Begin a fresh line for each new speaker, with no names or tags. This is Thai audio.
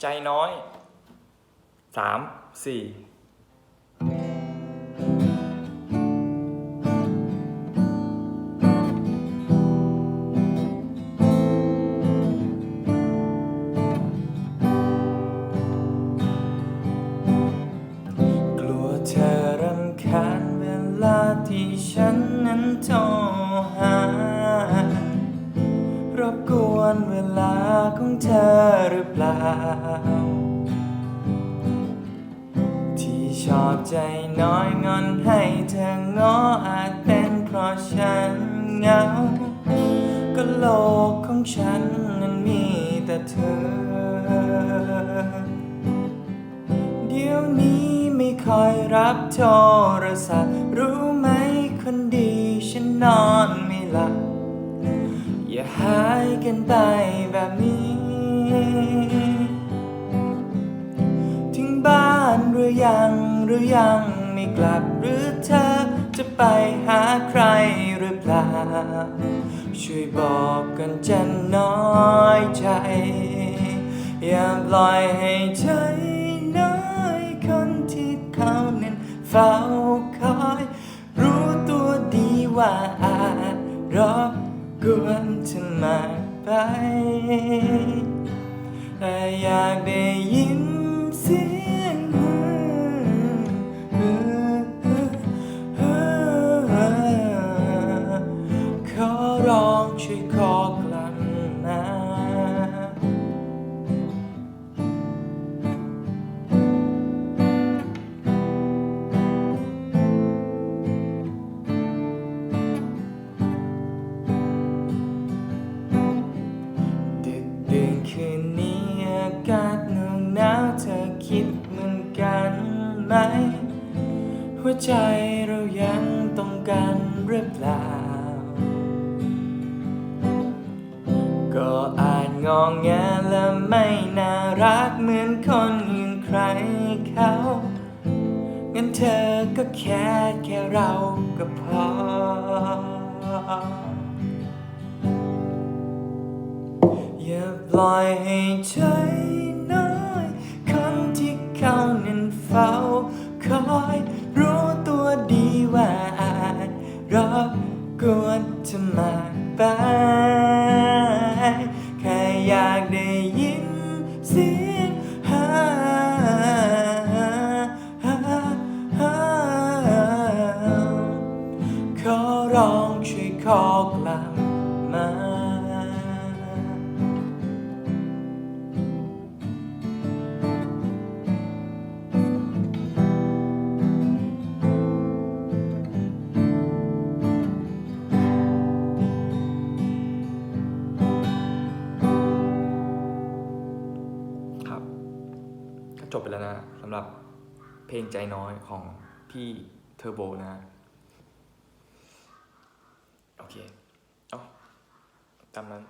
ใจน้อยสามสี่กลัวเธอรำคาญเวลาที่ฉันนั้นโทรหารบกวน เวลาของเธอหรือเปล่า ที่ชอบใจน้อยงอนให้เธอง้ออาจเป็นเพราะฉันเหงา ก็โลกของฉันนั้นมีแต่เธอ เดี๋ยวนี้ไม่ค่อยรับโทรศัพท์ รู้ไหมคนดีฉันนอน ถึงบ้านหรือยังหรือยังไม่กลับหรือเธอจะไปหาใครหรือเปล่า ช่วยบอกกันจะน้อยใจ อย่าปล่อยให้ใจน้อยคนที่เขานั้นเฝ้าคอย รู้ตัวดีว่าอาจรบกวนเธอมากไป อยากได้ยิน หัวใจเรายังต้องการหรือเปล่า ก็อาจงองแงและไม่น่ารักเหมือนคนอื่นใครเขา งั้นเธอก็แค่แค่เราก็พอ อย่าปล่อยให้ใจน้อยคนที่เขานั้นเฝ้า กวนเธอมากไปแค่อยากได้ยินเสียง จบไปแล้วนะสำหรับเพลงใจน้อยของพี่เทอร์โบนะ โอเค เอาตามนั้น